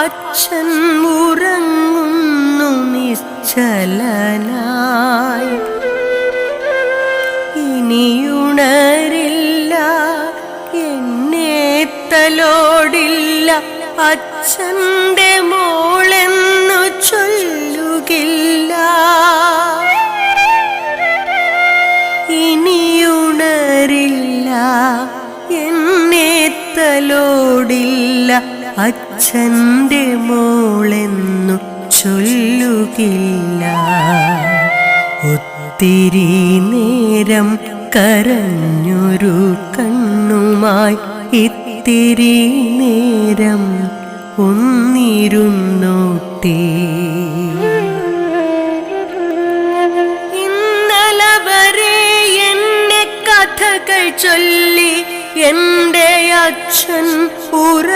അച്ഛൻ ഉറങ്ങുന്നു നിശ്ചലനായി. ഇനിയുണരില്ല എന്നെ തലോടില്ല അച്ഛന്റെ മോളെന്നു ചൊല്ലുകില്ല. ഇനിയുണരില്ല എന്നെ തലോടില്ല അച്ഛന്റെ മോളെന്നു ചൊല്ലുകില്ല. ഒത്തിരി നേരം കരഞ്ഞൊരു കണ്ണുമായി ഇത്തിരി നേരം എന്നെ കഥകൾ ചൊല്ലി എന്റെ അച്ഛൻ ഉറക്കിയില്ല